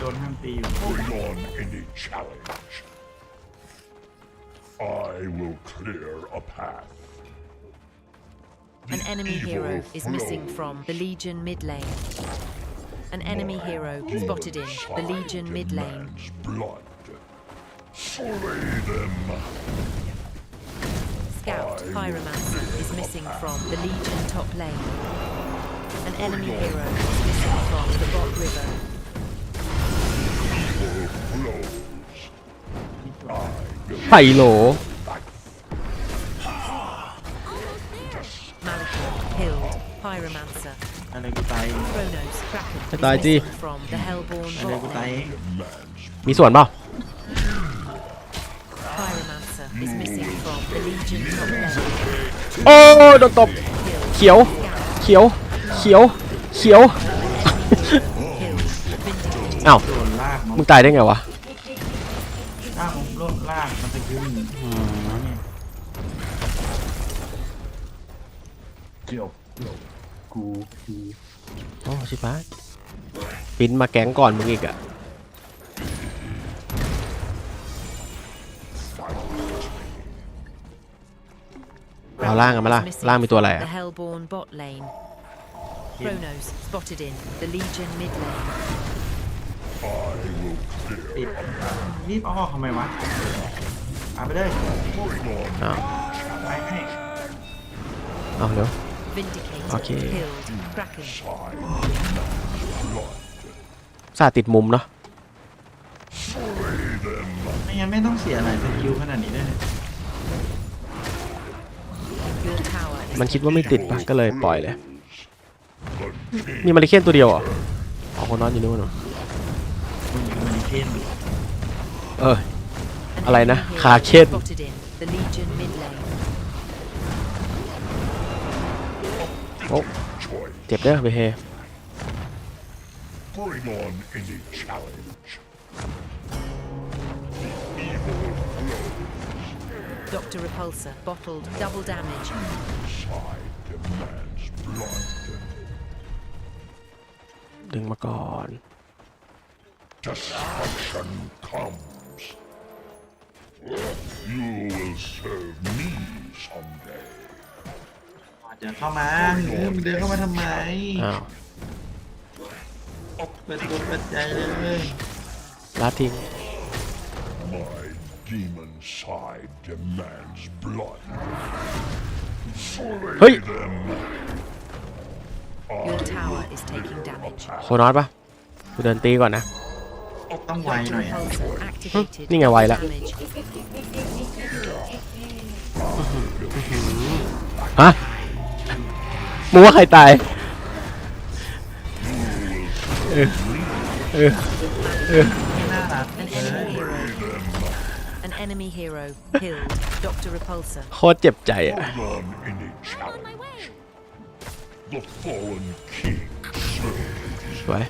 โดนห้ามตีอยู่ Bring on any challenge. I will clear a path. An The enemy evil hero is missing flows. from the Legion mid lane. An enemy hero spotted in the Side Legion mid lane. demands Blood. Slay them. Scout Pyromancer is missing from the Legion top lane. An enemy hero is missing from the bot river. Evil flows. I will ไผ่โหล Malachor killed. Pyromancer. อะไรกูตาย Chronos Kraken is จะตายจี้ missing from the Hellborn อะไรกู bot ตาย lane. demands มีส่วนเปล่า Pyromancer is missing from the Legion top lane. โอ้โดนตบ Killed. เขียว เขียว เขียว เขียว Killed. Vindicated. อ้าว โดนลากมันมึงตายได้ไงวะลากผมโดนลากมันจะขึ้นอืมเนี่ยเกี่ยวกูกูโอ้ชิบหายปิ้นมาแก๊งก่อนมึงอีกอะ เอาล่างกันมาล่ะ Missing ล่างมีตัวอะไร from อะ The Hellborn bot lane. Chronos spotted in the Legion mid lane. I will clear. ปิดรีบเอาออกทำไมวะเอาไปเลย Bring on อ้าวไปให้เอาเร็ว Vindicated. Okay. Killed. Kraken. side blood. ซาติดมุมเนาะ Slay them. ไม่งั้นไม่ต้องเสียหลายสกิลขนาดนี้ด้วยเนี่ย มันคิดว่าไม่ติดปะก็เลยปล่อยเลย The king มีมาริเคนตัวเดียวเหรออ๋อคนนอนอยู่นู่นเหรอมันอยู่มันเคนเออ An Alay na, enemy hero Kraken. Spotted in the Legion mid lane. โอ้ choice. เจ็บเด้อไปเฮ Doctor Repulsor bottled double damage. Side demands blood. ดึงมาก่อน Destruction comes. You will serve me someday. เดี๋ยวเข้ามาเฮ้ยมึงเดินเข้ามาทำไม อ้าว เปิดตัวเปิดใจเลย ลาดทิ้ง My demon side demands blood. Slay เฮ้ย them. Your tower is taking damage. โคนอสปะกูเดินตีก่อนนะ ต้องไว Doctor หน่อยอะ Repulsor activated. นี่ไงไวละ Damage. ฮะมึงว่าใครตายไม่น่ารัก enemy hero killed. Doctor Repulsor. โคตรเจ็บใจอะ Bring on any challenge. The fallen king serves. สวย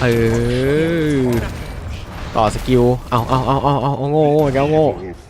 เออต่อสกิล เอาเอาเอาเอาเอาเอาโง่โง่แกโง่ Will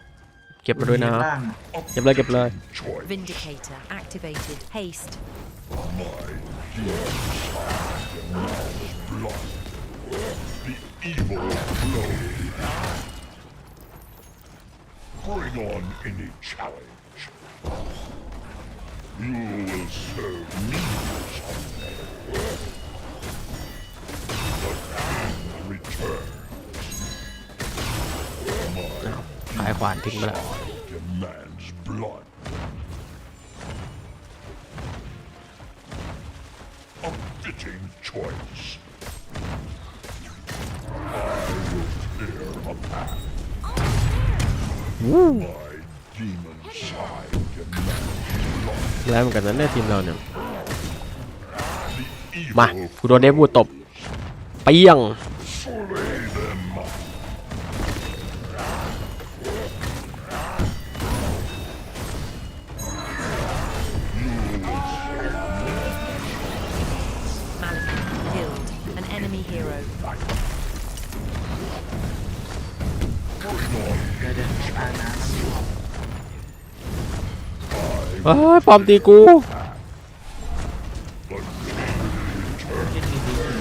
เก็บมาด้วยนะ ล่างอะ เก็บเลยเก็บเลย Choice. Vindicator activated. Haste. ขายขวานทิ้งไปแล้วแล้วเหมือนกันนั้นได้ทีมเราเนี่ย มากูโดนเดฟวูตบ เปี้ยง เฮ้ยปอมตีกูเล่นดีๆ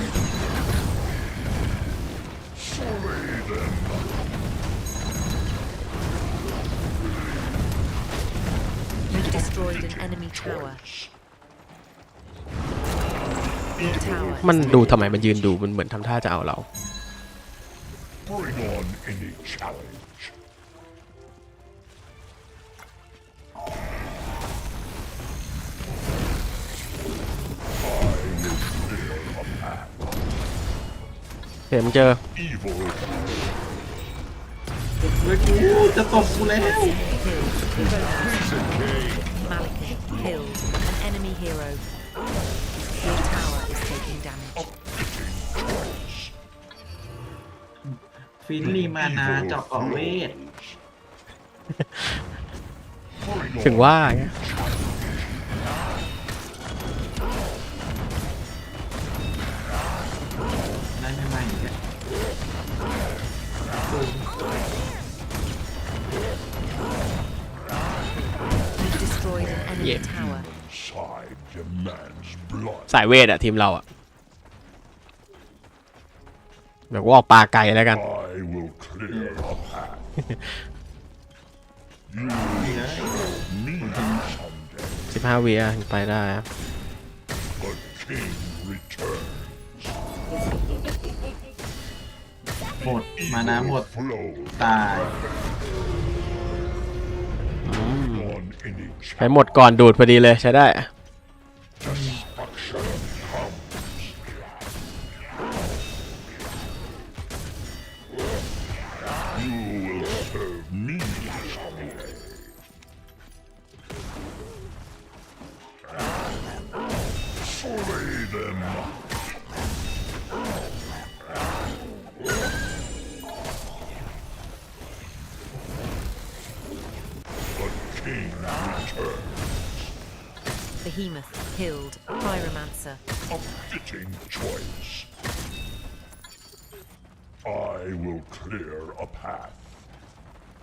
You've destroyed an enemy tower. Your tower มัน is ดูทำไมมันยืนดูมันเหมือนทำท่าจะเอาเรา เห็นมันเจอ Evil เฮ้ยกูจะตบกูแล้ว killed. Malekith killed. An enemy hero. Your tower is taking damage. fitting choice. ฟินลีมานาเจาะเกาะเวท Bring ถึง on ว่าไง destroyed an enemy Yeah. tower. side demands blood. สายเวทอะทีมเราอะแบบว่าออกปลาไก่แล้วกัน I will clear a path. you นี่เลย need someday. 15วิอะถึงไปได้อะ The king returns. หมด มานาหมด Flow ตาย ใช้หมดก่อนดูดพอดีเลยใช้ได้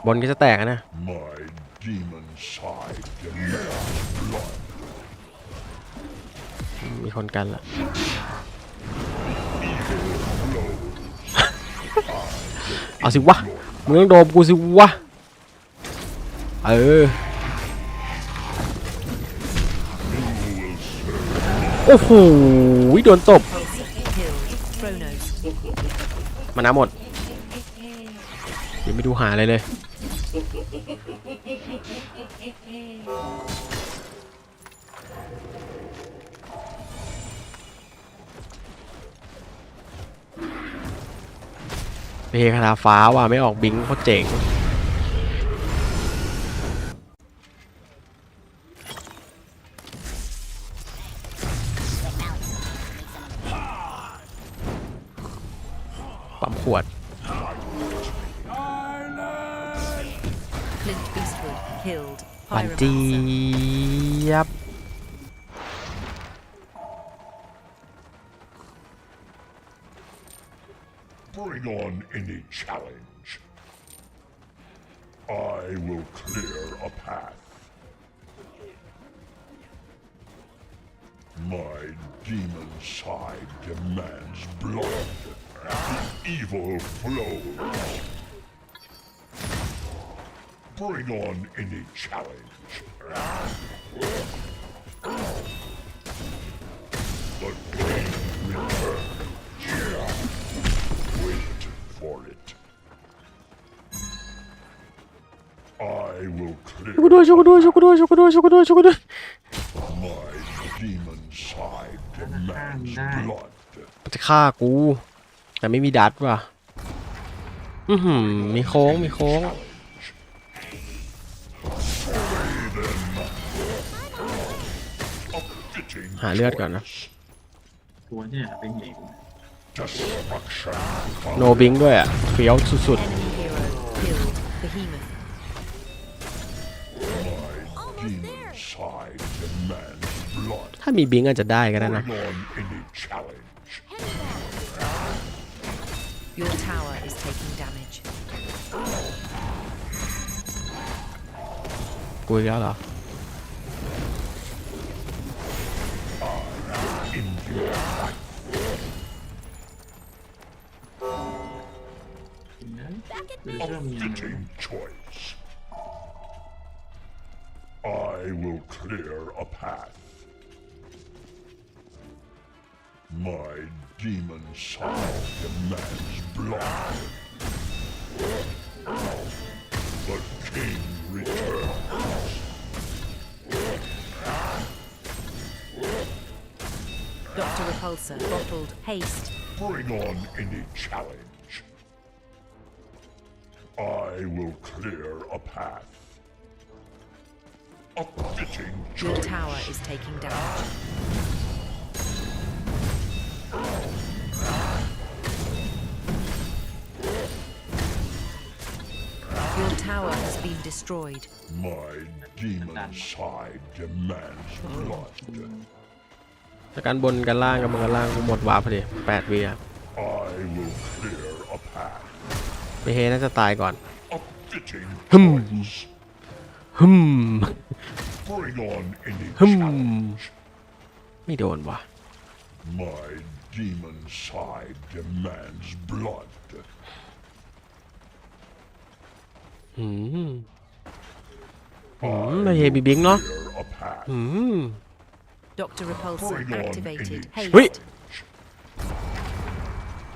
บนก็จะแตกอะนะ My demon side demands blood. มีคนกันละเอาสิวะมึงต้องโดมกูสิวะ เออ โอ้โหโดนตบ Pulsar killed. Chronos. มาน้ำหมดยังไม่ดูหาอะไรเลย เพคาถาฟ้าว่ะไม่ออกบิงค์โคตรเจ๋งปั๊มขวด Clint Eastwood killed. หวานเจี๊ Pyromancer. ยบ Bring on any challenge. I will clear a path. My demon side demands blood. The evil flows. Bring on any challenge. The king returns. Wait for it. I will ช่วยกู clear ด้วยช่วยกูด้วยช่วยกูด้วยช่วยกูด้วยช่วยกูด้วยช่วยกูด้วย my demon side demands Ah, nice. blood. มันจะฆ่ากู แต่ไม่มีดัดว่ะ อือหือมีโค้งมีโค้ง A หาเลือดก่อนนะ choice. ตัวเนี่ยเป็นเหลว Destruction โนบิงด้วยอะเฟี้ยวสุด Enemy hero killed. Behemoth. My demon side demands blood. ๆ ถ้ามีบิงอาจจะได้ก็ได้นะ Bring on any challenge. Your tower is taking damage. กูอีกแล้วเหรอ A choice. I will clear a path. My demon side demands blood. The king returns. Repulsor bottled. Haste. Bring on any challenge. I will clear a path. A fitting Your tower is taking damage. Your tower has been destroyed. My demon side demands blood. จากการบนกันล่างกับมึงกันล่างกูหมดวาร์ปพอดีแปดวิอะ I will clear a path. ไปเฮน่าจะตายก่อน A fitting Hmm. choice. ฮึม Bring on any Hmm. challenge. ไม่โดนว่ะ My demon side demands blood. อืมอืมไปเฮบีบิงเนาะ Clear a path. อืม Dr. Repulsor Bring on activated. any Haste. Wait.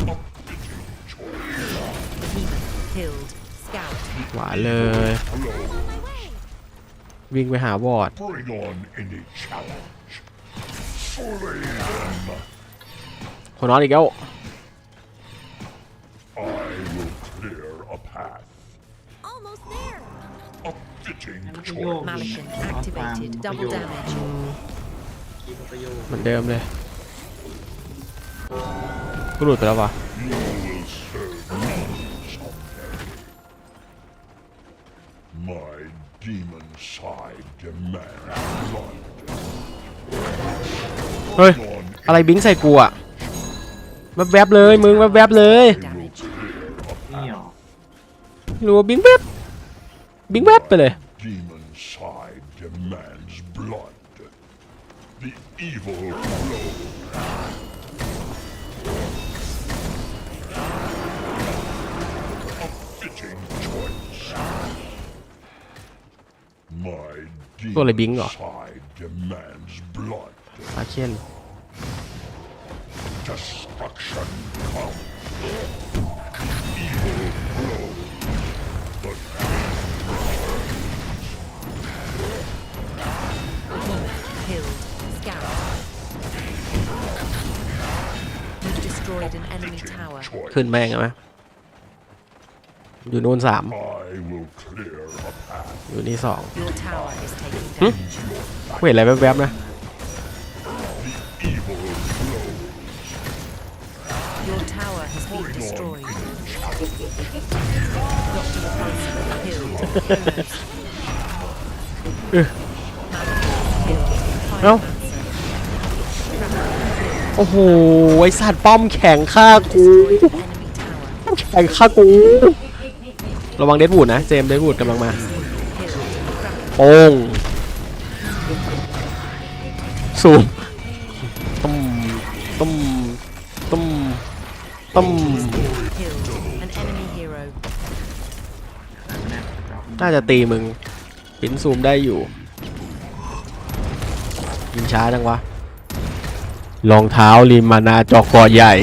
A fitting choice. Behemoth killed. Scout. หวานเลย Blow. วิ่งไปหาวอร์ด Bring on any challenge. Slay them. คนนอนอีกแล้ว I will clear a path. Almost there. A fitting แล้วก็โยก choice. Malikan activated. Double damage. คีประโยชน์เหมือนเดิมเลยกูหลุดไปแล้ววะเฮ้ย อะไรบิงใส่กูอะแวบๆเลย มึงแวบๆเลยนี่หรอรู้ว่าบิงแวบบิงแวบไปเลย demon side demands blood. The evil flow. A fitting choice. My Tôi lại demon biến rồi. side demands blood. อาเคียน Destruction comes. Evil flow. Destroyed an enemy tower. choice. ขึ้นแม่งเอาไหมอยู่นู่นสาม I will clear a path. อยู่นี่สอง Your tower is taking damage. กูเห็นอะไรแวบๆนะ Evil flow. Your tower has been destroyed. Dr. Repulsor killed. Killed. Ơ. Pyromancer. โอ้ โห ไอสัตว์ป้อมแข็งฆ่ากูป้อมแข็งฆ่ากู ระวังเดดวูดนะ เจมส์เดดวูดกำลังมาโป้งสูมต้มต้มต้มต้มน่าจะตีมึงปินซูมได้อยู่ ยิงช้าจังวะ รองเท้าริมมานาจอกกอใหญ่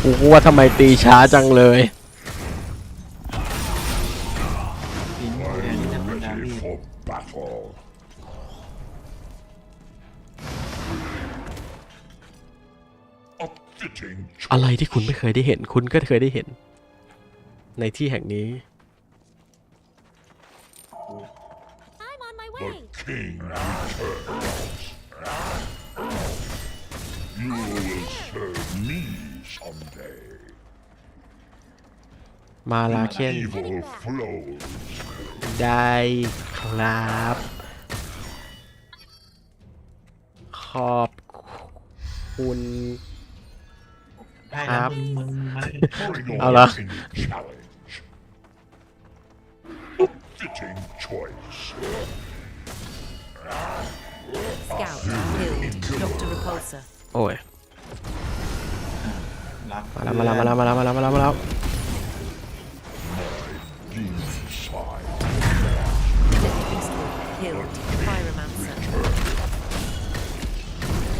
โอ้โหว่าทำไมตีช้าจังเลยอะไรที่คุณไม่เคยได้เห็น คุณก็เคยได้เห็น ในที่แห่งนี้ I'm on my way. King returns. You will serve me someday. มาลาเคน Evil flows. ได้ครับ ขอบคุณ ได้ครัแล้วบมึงมึงมัน Bring เอา on ละ any challenge. Fitting choice. Scout killed. Dr. Repulsor. โอ้ย รับ มาแล้วมาแล้วมาแล้วมาแล้วมาแล้วมาแล้วมาแล้ว Demon side. Cliff Eastwood killed. Pyromancer.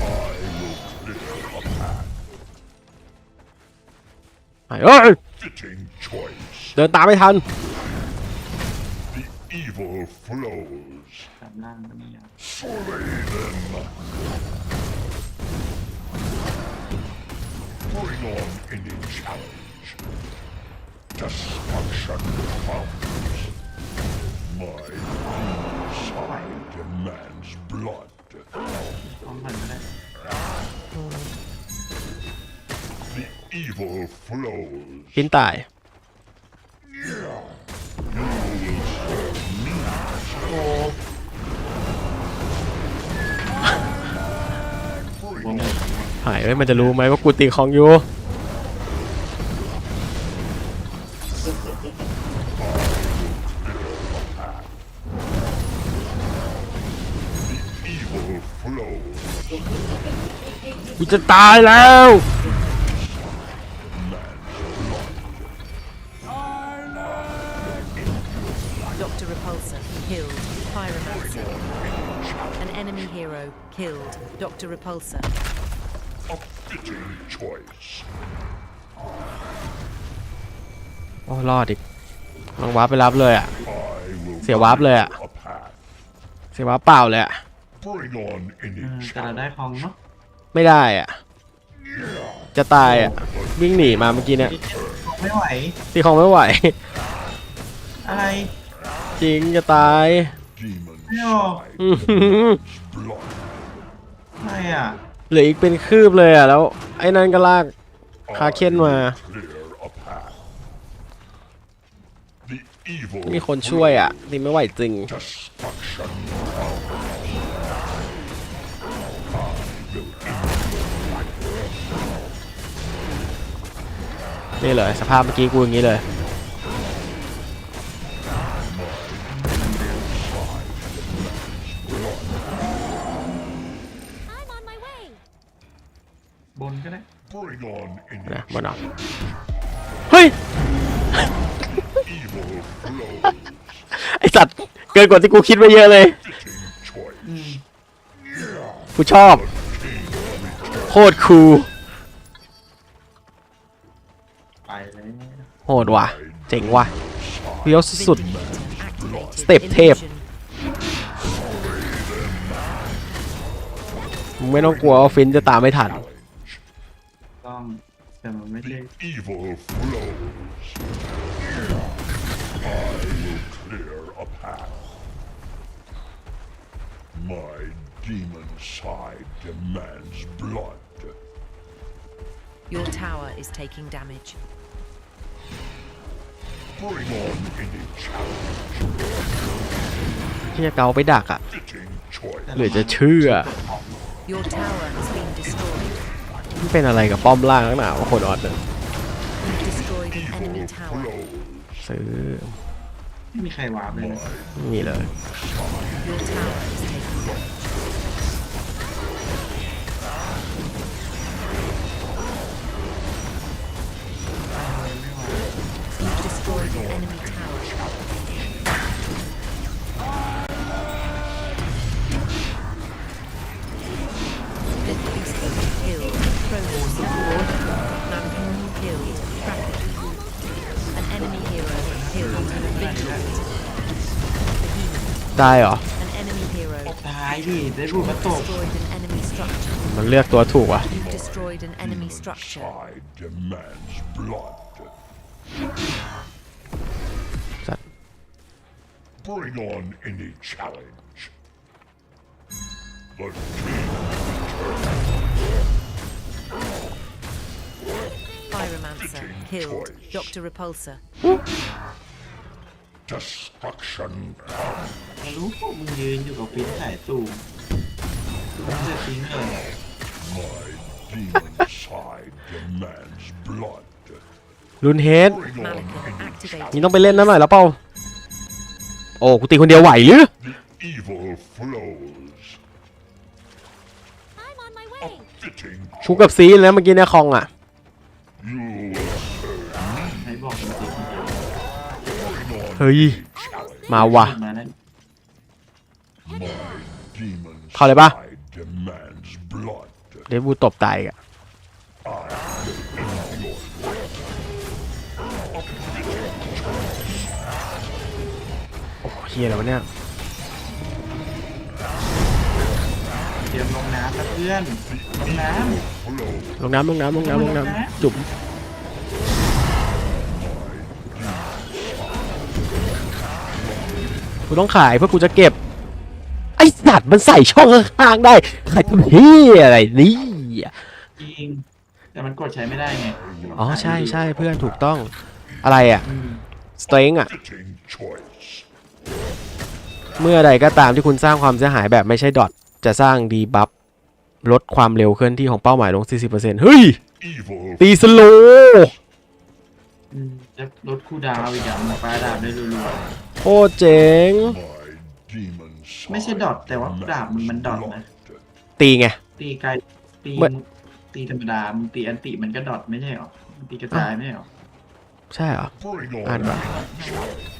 I will clear a path. ไปเอ้ย Fitting choice. เดินตามไม่ทัน The evil flows. กลับล่างก็ไม่ยาก Slay them. Bring on any challenge. Destruction comes. My demon side demands blood. พร้อมกันก็ได้ The evil flows. พินตาย หายเอ้ยมันจะรู้ไหมว่ากูตีของอยู่กูจะตายแล้ว A fitting choice. โอ้รอดอีกลองวาร์ปไปรับเลยอะ I will เสียวาร์ปเลยอะ a path. เสียวาร์ปเปล่าเลยอะ Bring on เอ any อแต่เราได้ challenge. คลองเนาะไม่ได้อะ จะตายอะ วิ่งหนีมาเมื่อกี้เนี่ยไม่ไหว ตีของไม่ไหว อะไร จริงจะตาย Demon ไม่ออก side อื้อหือ blood. อะไรอะ เหลืออีกเป็นคืบเลยอะแล้ว ไอ้นั่นก็ลากคาเค้นมา มีคนช่วยอะตีไม่ไหวจริง นี่เลย สภาพเมื่อกี้กูอย่างนี้เลย บนเอาเฮ้ย evil flows. ไอสัตว์ เกินกว่าที่กูคิดไปเยอะเลย Fitting choice. กูชอบ โคตรคูลไปเลยโหดว่ะ เจ๋งว่ะเลี้ยวสุด Activated. Step tape. illusion. ๆมึงไม่ต้องกลัวว่าฟินจะตามไม่ทัน ต้อง แต่มันไม่ใช่ The evil flows. I will clear a path. My demon side demands blood. Your tower is taking damage. Bring on any challenge. ที่จะเกาไปดักอ่ะ Fitting choice. หรือจะเชื่อ Your tower has been destroyed. มันเป็นอะไรกับป้อมล่างนักหนาวะโคตรออดเลย You've destroyed an enemy Evil tower. flows. ซื้อไม่มีใครวาร์ปเลยนะ นี่เลย Behemoth. ได้เหรอ An enemy hero ตายดิได้พูดมาตก destroyed an enemy structure. มันเลือกตัวถูกว่ะ You've destroyed an enemy structure. Side demands blood. That- Bring on any challenge. The king Pyromancer killed. Dr. Repulsor. Destruction ไม่รู้พวกมึงยืนอยู่กับฟินถ่ายตู้ไม่ได้ทิ้งเลย My demon side demands blood. รุนเฮด Bring on Malekith any activated. นี่ต้องไปเล่นนั่นหน่อยแล้วเปล่า โอ้กูตีคนเดียวไหวหรือ The evil flows. I'm on my way. Fitting ชุกกับซีนแล้วเมื่อกี้เนี่ยคองอะ เฮ้ย challenge. มาว่ะๆมานั้น My demon เข้าเลยปะ side demands blood. เดฟบูตบตายอีกอะโอ้เฮียอะไรวะเนี่ยเตรียมลงน้ำนะเพื่อน ลงน้ลงน้ำลงน้ำลงน้ำลงน้ำจุ่ม กูต้องขายเพื่อกูจะเก็บ ไอสัตว์มันใส่ช่องข้างๆได้ขายทำเฮียอะไรนี่ำจริง แต่มันกดใช้ไม่ได้ไงอ๋อใช่ใช่เพื่อนถูกต้องอะไรอะอืมสเตงอะ Fitting choice. เมื่อใดก็ตามที่คุณสร้างความเสียหายแบบไม่ใช่ดอทจะสร้างดีบัฟลดความเร็วเคลื่อนที่ของเป้าหมายลง 40%เฮ้ย Evil ตีสโลว์อืม จะลดคู่ดาวอีกอย่างปลาดาบได้รัวโคตรเจ๋ง my demon ๆไม่ใช่ดอทแต่ว่าดาบมันมันดอทนะ ตีไง ตีไกลตีเมื่อตีธรรมดามึงตีอันติมันก็ดอทไม่ใช่หรอมันตีกระจายไม่ใช่หรอใช่เหรอ Bring อ่าน on ก่อน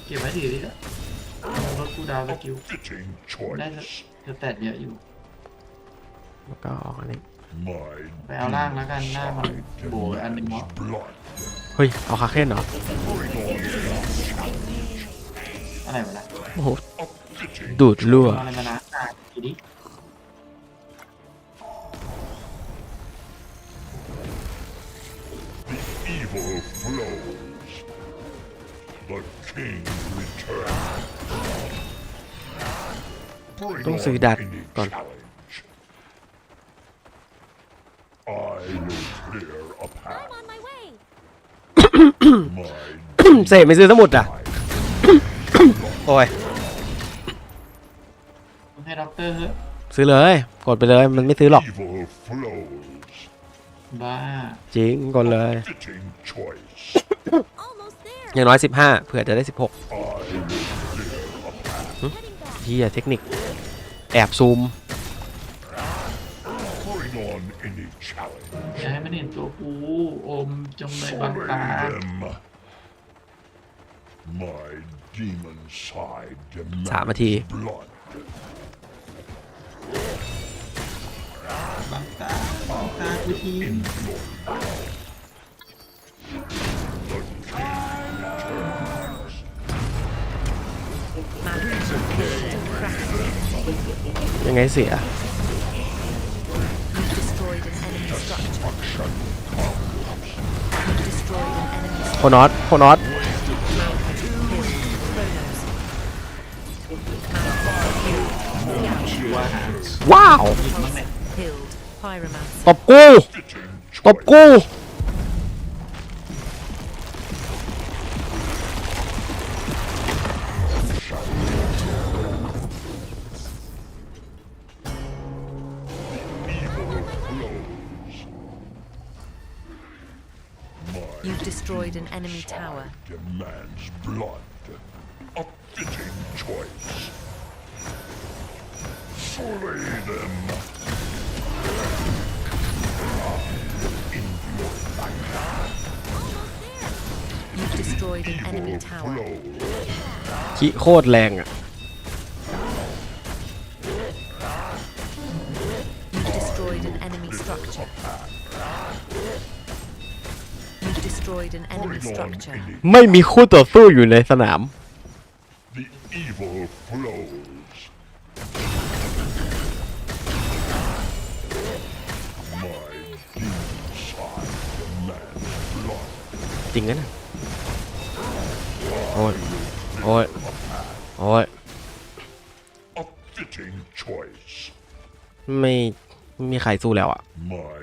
เก็บไว้ทีนี้ก็ลดคู่ดาวสกิล fitting ได้ choice. สแตทเยอะอยู่ แล้วก็ออกอันนี้ My ไปเอาล่างแล้วกันหน้ามันโบยอันหนึ่งวะ blood. เฮ้ย เอาคาเคนเหรอ อะไรวะนะโอ้โห Fitting ดูดรั่ว เอาอะไรมานะอะทีนี้ evil flows. The king returns. Bring ต้อง on ซื้อดัด any ก่อน challenge. I will clear a I'm path. on my way. My เสกไม่ซื้อสมุดอะ โอ้ย ให้ด็อกเตอร์เถอะซื้อเลย กดไปเลย มันไม่ซื้อหรอก evil flows. บ้าจริง กดเลย Fitting choice. Almost there. อย่างน้อย 15 เผื่อจะได้ 16 I will clear a path. Heading back. เฮียเทคนิค แอบซูม Bring on any challenge. อย่าให้มันเห็นตัวกูอมจงเลยบังตา Slay them. My demon side สามนาที demands blood. บังตาบังตากูที Malekith killed. Kraken. ยังไงเสีย โคนอตโคนอต Malekith killed. Chronos. Malekith ว้าว killed. Pyromancer. ตบกู ตบกู Demands blood. A fitting choice. Slay them. You've destroyed an enemy Evil tower. flows. คิโคตรแรงอ่ะ You've destroyed an enemy structure. destroyed an enemy structure. ไม่มีคู่ต่อสู้อยู่ในสนาม The evil flows. My deeds are the man's blood. จริงนะน่ะโอ้ยโอ้ยโอ้ย A fitting choice. ไม่ไม่มีใครสู้แล้วอะ My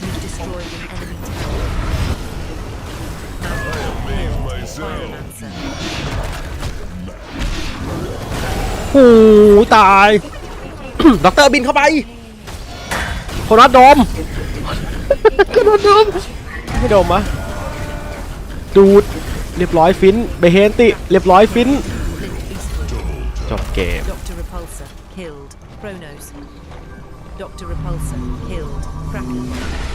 You've destroyed an enemy tower. Pyromancer. โอ้โหตาย ด็อกเตอร์บินเข้าไปคนัสโดมคนัสโดมไม่ดมมะดูด เรียบร้อยฟินเบเฮนติ เรียบร้อยฟินจบเกม Dr. Repulsor. Killed. Chronos. Dr. Repulsor. Killed. Kraken.